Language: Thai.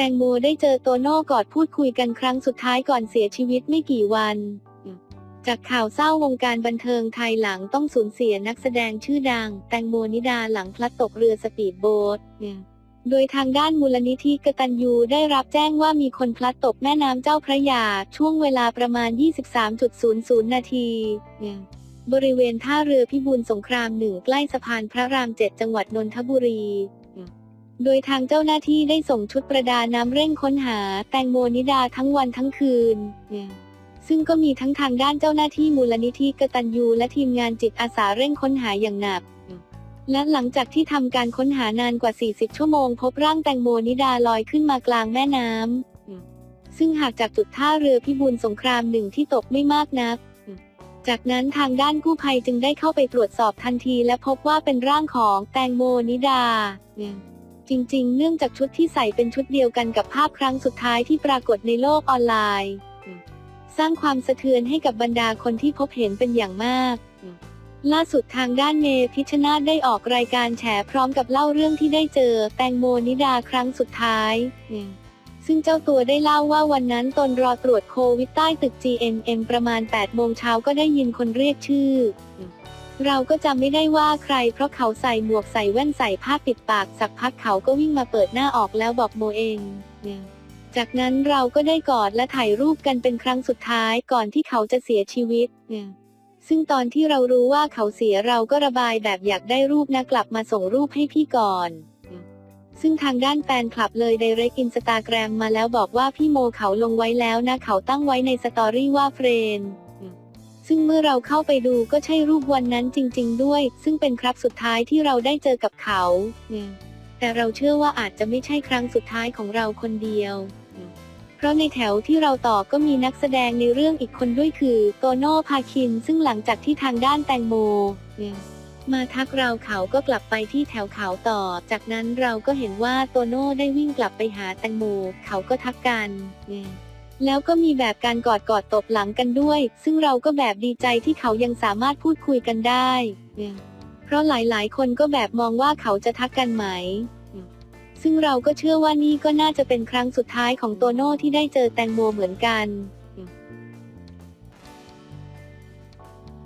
แตงโมได้เจอโตโน่กอดพูดคุยกันครั้งสุดท้ายก่อนเสียชีวิตไม่กี่วัน จากข่าวเศร้าวงการบันเทิงไทยหลังต้องสูญเสียนักแสดงชื่อดัง แตงโมนิดาหลังพลัดตกเรือสปีดโบ๊ทโดยทางด้านมูลนิธิกตัญญูได้รับแจ้งว่ามีคนพลัดตกแม่น้ำเจ้าพระยา ช่วงเวลาประมาณ 23.00 นาที บริเวณท่าเรือพิบูลสงครามหนึ่งใกล้สะพานพระรามเจ็ดจังหวัดนนทบุรี โดยทางเจ้าหน้าที่ได้ส่งชุดประดาน้ำเร่งค้นหา แตงโมนิดาทั้งวันทั้งคืน ซึ่งก็มีทั้งทางด้านเจ้าหน้าที่มูลนิธิกตัญญูและทีมงานจิตอาสาเร่งค้นหาอย่างหนัก และหลังจากที่ทำการค้นหานานกว่า 40 ชั่วโมง พบร่างแตงโมนิดาลอยขึ้นมากลางแม่น้ำซึ่งหากจากจุดท่าเรือพิบูลสงครามหนึ่งที่ตกไม่มากนักจากนั้นทางด้านกู้ภัยจึงได้เข้าไปตรวจสอบทันที และพบว่าเป็นร่างของแตงโมนิดา จริง ๆ เนื่องจากชุดที่ใส่เป็นชุดเดียวกันกับภาพครั้งสุดท้ายที่ปรากฏในโลกออนไลน์ สร้างความสะเทือนให้กับบรรดาคนที่พบเห็นเป็นอย่างมาก ล่าสุดทางด้านเมพิชชนาธิ์ได้ออกรายการแฉพร้อมกับเล่าเรื่องที่ได้เจอ แตงโมนิดาครั้งสุดท้าย ซึ่งเจ้าตัวได้เล่าว่าวันนั้นตนรอตรวจโควิดใต้ตึก GNM ประมาณ8โมงเช้าก็ได้ยินคนเรียกชื่อ เราก็จำไม่ได้ว่าใคร เพราะเขาใส่หมวกใส่แว่นใส่ผ้าปิดปาก สักพักเขาก็วิ่งมาเปิดหน้าออกแล้วบอกโมเอง จากนั้นเราก็ได้กอดและถ่ายรูปกันเป็นครั้งสุดท้ายก่อนที่เขาจะเสียชีวิต ซึ่งตอนที่เรารู้ว่าเขาเสียเราก็ระบายแบบอยากได้รูปนะกลับมาส่งรูปให้พี่ก่อนซึ่งทางด้านแฟนคลับเลยไดเรกอินสตาแกรมมาแล้วบอกว่าพี่โมเขาลงไว้แล้วนะเขาตั้งไว้ในสตอรี่ว่าเฟรน ซึ่งเมื่อเราเข้าไปดูก็ใช่รูปวันนั้นจริง ๆ ด้วย ซึ่งเป็นครับสุดท้ายที่เราได้เจอกับเขา แต่เราเชื่อว่าอาจจะไม่ใช่ครั้งสุดท้ายของเราคนเดียว เพราะในแถวที่เราต่อก็มีนักแสดงในเรื่องอีกคนด้วยคือ โตโน่พาคิน ซึ่งหลังจากที่ทางด้านแตงโมมาทักเราเขาก็กลับไปที่แถวเขาต่อ จากนั้นเราก็เห็นว่าโตโน่ได้วิ่งกลับไปหาแตงโม เขาก็ทักกัน แล้วก็มีแบบการกอดกอดตบหลังกันด้วย ซึ่งเราก็แบบดีใจที่เขายังสามารถพูดคุยกันได้ เพราะหลายๆ คนก็แบบมองว่าเขาจะทักกันไหม ซึ่งเราก็เชื่อว่านี่ก็น่าจะเป็นครั้งสุดท้ายของโตโน่ที่ได้เจอแตงโมเหมือนกัน